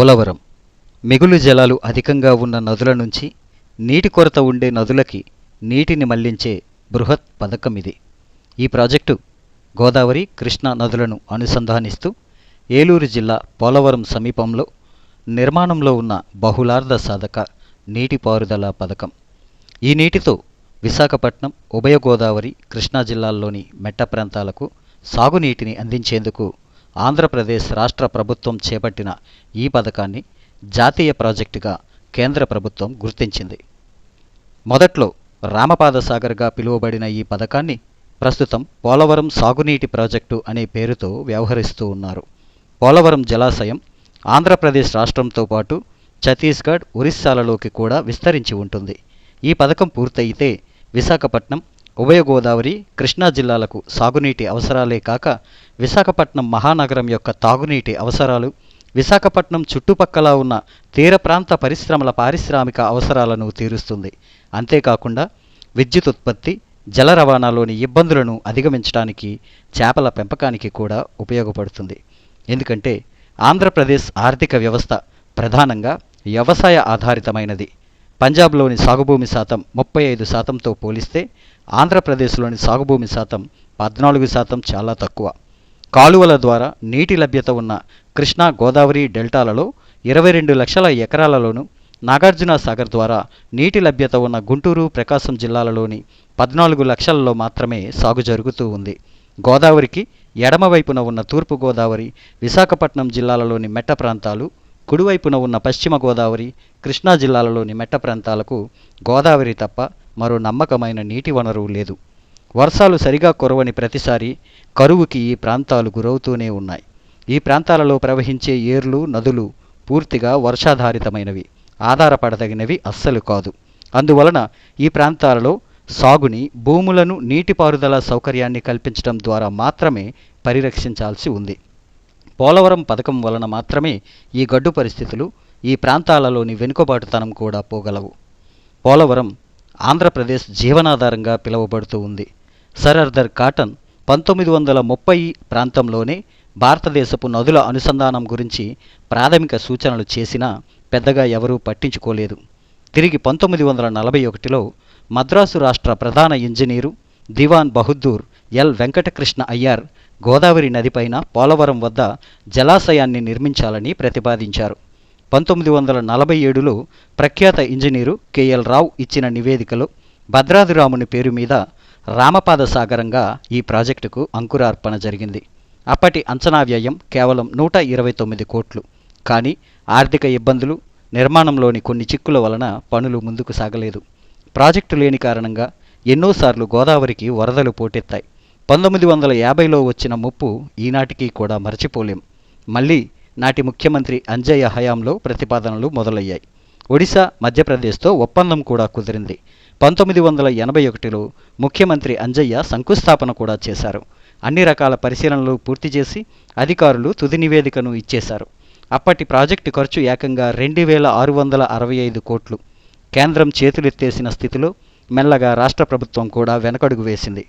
పోలవరం. మిగులు జలాలు అధికంగా ఉన్న నదుల నుంచి నీటి కొరత ఉండే నదులకి నీటిని మళ్ళించే బృహత్ పథకం ఇది. ఈ ప్రాజెక్టు గోదావరి కృష్ణా నదులను అనుసంధానిస్తూ ఏలూరు జిల్లా పోలవరం సమీపంలో నిర్మాణంలో ఉన్న బహుళార్ధ సాధక నీటిపారుదల పథకం. ఈ నీటితో విశాఖపట్నం ఉభయ గోదావరి కృష్ణా జిల్లాల్లోని మెట్ట ప్రాంతాలకు సాగునీటిని అందించేందుకు ఆంధ్రప్రదేశ్ రాష్ట్ర ప్రభుత్వం చేపట్టిన ఈ పథకాన్ని జాతీయ ప్రాజెక్టుగా కేంద్ర ప్రభుత్వం గుర్తించింది. మొదట్లో రామపాదసాగర్గా పిలువబడిన ఈ పథకాన్ని ప్రస్తుతం పోలవరం సాగునీటి ప్రాజెక్టు అనే పేరుతో వ్యవహరిస్తూ ఉన్నారు. పోలవరం జలాశయం ఆంధ్రప్రదేశ్ రాష్ట్రంతో పాటు ఛత్తీస్గఢ్ ఒరిస్సాలలోకి కూడా విస్తరించి ఉంటుంది. ఈ పథకం పూర్తయితే విశాఖపట్నం ఉభయ గోదావరి కృష్ణా జిల్లాలకు సాగునీటి అవసరాలే కాక విశాఖపట్నం మహానగరం యొక్క తాగునీటి అవసరాలు విశాఖపట్నం చుట్టుపక్కల ఉన్న తీర ప్రాంత పరిశ్రమల పారిశ్రామిక అవసరాలను తీరుస్తుంది. అంతేకాకుండా విద్యుత్ ఉత్పత్తి జల రవాణాలోని ఇబ్బందులను అధిగమించడానికి చేపల పెంపకానికి కూడా ఉపయోగపడుతుంది. ఎందుకంటే ఆంధ్రప్రదేశ్ ఆర్థిక వ్యవస్థ ప్రధానంగా వ్యవసాయ ఆధారితమైనది. పంజాబ్లోని సాగుభూమి శాతం ముప్పై ఐదు శాతంతో పోలిస్తే ఆంధ్రప్రదేశ్లోని సాగుభూమి శాతం పద్నాలుగు శాతం చాలా తక్కువ. కాలువల ద్వారా నీటి లభ్యత ఉన్న కృష్ణా గోదావరి డెల్టాలలో ఇరవై రెండు లక్షల ఎకరాలలోను నాగార్జున సాగర్ ద్వారా నీటి లభ్యత ఉన్న గుంటూరు ప్రకాశం జిల్లాలలోని పద్నాలుగు లక్షలలో మాత్రమే సాగు జరుగుతూ ఉంది. గోదావరికి ఎడమవైపున ఉన్న తూర్పు గోదావరి విశాఖపట్నం జిల్లాలలోని మెట్ట ప్రాంతాలు కుడివైపున ఉన్న పశ్చిమ గోదావరి కృష్ణా జిల్లాలలోని మెట్ట ప్రాంతాలకు గోదావరి తప్ప మరో నమ్మకమైన నీటి వనరు లేదు. వర్షాలు సరిగా కురవని ప్రతిసారి కరువుకి ఈ ప్రాంతాలు గురవుతూనే ఉన్నాయి. ఈ ప్రాంతాలలో ప్రవహించే ఏర్లు నదులు పూర్తిగా వర్షాధారితమైనవి. ఆధారపడదగినవి అస్సలు కాదు. అందువలన ఈ ప్రాంతాలలో సాగుని భూములను నీటిపారుదల సౌకర్యాన్ని కల్పించడం ద్వారా మాత్రమే పరిరక్షించాల్సి ఉంది. పోలవరం పథకం వలన మాత్రమే ఈ గడ్డు పరిస్థితులు ఈ ప్రాంతాలలోని వెనుకబాటుతనం కూడా పోగలవు. పోలవరం ఆంధ్రప్రదేశ్ జీవనాధారంగా పిలువబడుతూ ఉంది. సర్ అర్దర్ కాటన్ పంతొమ్మిది వందల ముప్పై ప్రాంతంలోనే భారతదేశపు నదుల అనుసంధానం గురించి ప్రాథమిక సూచనలు చేసినా పెద్దగా ఎవరూ పట్టించుకోలేదు. తిరిగి పంతొమ్మిది వందల నలభై ఒకటిలో మద్రాసు రాష్ట్ర ప్రధాన ఇంజనీరు దివాన్ బహుద్దూర్ ఎల్ వెంకటకృష్ణ అయ్యార్ గోదావరి నదిపైన పోలవరం వద్ద జలాశయాన్ని నిర్మించాలని ప్రతిపాదించారు. పంతొమ్మిది వందల నలభై ఏడులో ప్రఖ్యాత ఇంజనీరు కెఎల్ రావు ఇచ్చిన నివేదికలో భద్రాదిరాముని పేరు మీద రామపాద సాగరంగా ఈ ప్రాజెక్టుకు అంకురార్పణ జరిగింది. అప్పటి అంచనా వ్యయం కేవలం నూట ఇరవై తొమ్మిది కోట్లు. కానీ ఆర్థిక ఇబ్బందులు నిర్మాణంలోని కొన్ని చిక్కుల వలన పనులు ముందుకు సాగలేదు. ప్రాజెక్టు లేని కారణంగా ఎన్నోసార్లు గోదావరికి వరదలు పోటెత్తాయి. పంతొమ్మిది వందల యాభైలో వచ్చిన ముప్పు ఈనాటికి కూడా మరచిపోలేం. మళ్ళీ నాటి ముఖ్యమంత్రి అంజయ్య హయాంలో ప్రతిపాదనలు మొదలయ్యాయి. ఒడిశా మధ్యప్రదేశ్తో ఒప్పందం కూడా కుదిరింది. పంతొమ్మిది వందల ఎనభై ఒకటిలో ముఖ్యమంత్రి అంజయ్య శంకుస్థాపన కూడా చేశారు. అన్ని రకాల పరిశీలనలు పూర్తి చేసి అధికారులు తుది నివేదికను ఇచ్చేశారు. అప్పటి ప్రాజెక్టు ఖర్చు ఏకంగా రెండు వేల ఆరు వందల అరవై ఐదు కోట్లు. కేంద్రం చేతులెత్తేసిన స్థితిలో మెల్లగా రాష్ట్ర ప్రభుత్వం కూడా వెనకడుగు వేసింది.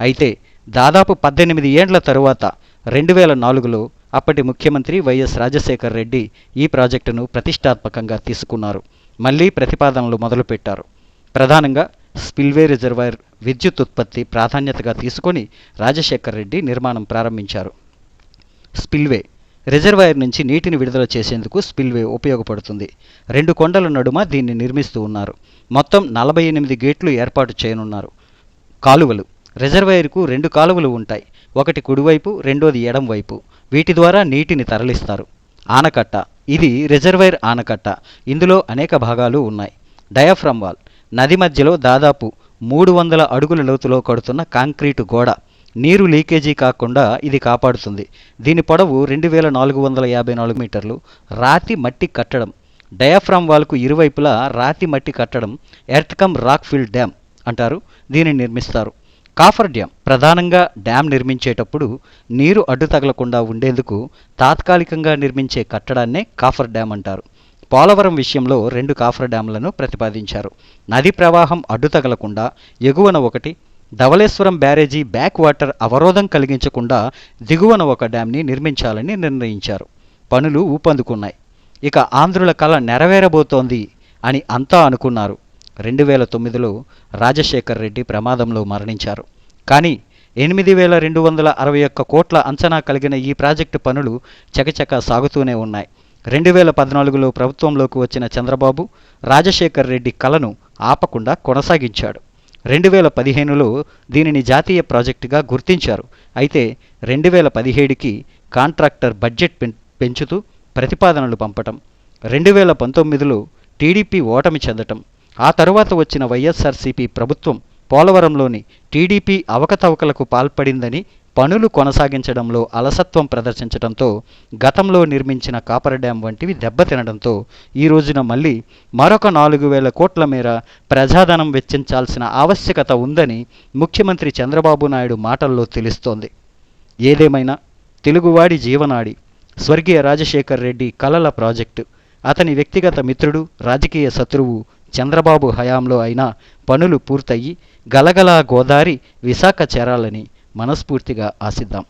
అయితే దాదాపు పద్దెనిమిది ఏండ్ల తరువాత రెండు వేల నాలుగులో అప్పటి ముఖ్యమంత్రి వైఎస్ రాజశేఖర్ రెడ్డి ఈ ప్రాజెక్టును ప్రతిష్టాత్మకంగా తీసుకున్నారు. మళ్ళీ ప్రతిపాదనలు మొదలుపెట్టారు. ప్రధానంగా స్పిల్వే రిజర్వాయర్ విద్యుత్ ఉత్పత్తి ప్రాధాన్యతగా తీసుకొని రాజశేఖర్ రెడ్డి నిర్మాణం ప్రారంభించారు. స్పిల్వే రిజర్వాయర్ నుంచి నీటిని విడుదల చేసేందుకు స్పిల్వే ఉపయోగపడుతుంది. రెండు కొండల నడుమ దీన్ని నిర్మిస్తూ ఉన్నారు. మొత్తం నలభై ఎనిమిది గేట్లు ఏర్పాటు చేయనున్నారు. కాలువలు. రిజర్వాయర్కు రెండు కాలువలు ఉంటాయి. ఒకటి కుడివైపు రెండోది ఎడంవైపు. వీటి ద్వారా నీటిని తరలిస్తారు. ఆనకట్ట. ఇది రిజర్వైర్ ఆనకట్ట. ఇందులో అనేక భాగాలు ఉన్నాయి. Diaphragm wall. నది మధ్యలో దాదాపు మూడు వందల అడుగుల లోతులో కడుతున్న కాంక్రీటు గోడ. నీరు లీకేజీ కాకుండా ఇది కాపాడుతుంది. దీని పొడవు రెండు వేల నాలుగు వందల యాభై నాలుగు మీటర్లు. రాతి మట్టి కట్టడం. డయాఫ్రామ్ వాల్కు ఇరువైపులా రాతి మట్టి కట్టడం. ఎర్త్కమ్ రాక్ ఫీల్డ్ డ్యామ్ అంటారు. దీనిని నిర్మిస్తారు. కాఫర్ డ్యామ్ ప్రధానంగా డ్యామ్ నిర్మించేటప్పుడు నీరు అడ్డు తగలకుండా ఉండేందుకు తాత్కాలికంగా నిర్మించే కట్టడాన్నే కాఫర్ డ్యామ్ అంటారు. పోలవరం విషయంలో రెండు కాఫర్ డ్యామ్లను ప్రతిపాదించారు. నది ప్రవాహం అడ్డు తగలకుండా ఎగువన ఒకటి ధవళేశ్వరం బ్యారేజీ బ్యాక్ వాటర్ అవరోధం కలిగించకుండా దిగువన ఒక డ్యాంని నిర్మించాలని నిర్ణయించారు. పనులు ఊపందుకున్నాయి. ఇక ఆంధ్రుల కళ నెరవేరబోతోంది అని అంతా అనుకున్నారు. రెండు వేల తొమ్మిదిలో రాజశేఖర్ రెడ్డి ప్రమాదంలో మరణించారు. కానీ ఎనిమిది వేల రెండు వందల అరవై ఒక్క కోట్ల అంచనా కలిగిన ఈ ప్రాజెక్టు పనులు చకచక సాగుతూనే ఉన్నాయి. రెండు వేల పద్నాలుగులో ప్రభుత్వంలోకి వచ్చిన చంద్రబాబు రాజశేఖర్ రెడ్డి కలను ఆపకుండా కొనసాగించాడు. రెండు వేల పదిహేనులో దీనిని జాతీయ ప్రాజెక్టుగా గుర్తించారు. అయితే రెండు వేల పదిహేడుకి కాంట్రాక్టర్ బడ్జెట్ పెం- పెంచుతూ ప్రతిపాదనలు పంపటం. రెండు వేల పంతొమ్మిదిలో టీడీపీ ఓటమి చెందటం. ఆ తరువాత వచ్చిన వైఎస్ఆర్సీపీ ప్రభుత్వం పోలవరంలోని టీడీపీ అవకతవకలకు పాల్పడిందని పనులు కొనసాగించడంలో అలసత్వం ప్రదర్శించడంతో గతంలో నిర్మించిన కాపర్ డ్యాం వంటివి దెబ్బతినడంతో ఈ రోజున మళ్ళీ మరొక నాలుగు వేల కోట్ల మేర ప్రజాధనం వెచ్చించాల్సిన ఆవశ్యకత ఉందని ముఖ్యమంత్రి చంద్రబాబు నాయుడు మాటల్లో తెలుస్తోంది. ఏదేమైనా తెలుగువాడి జీవనాడి స్వర్గీయ రాజశేఖర్ రెడ్డి కలల ప్రాజెక్టు. అతని వ్యక్తిగత మిత్రుడు రాజకీయ శత్రువు చంద్రబాబు హయాంలో అయినా పనులు పూర్తయి గలగలా గోదారి విశాఖ చేరాలని మనస్ఫూర్తిగా ఆశిద్దాం.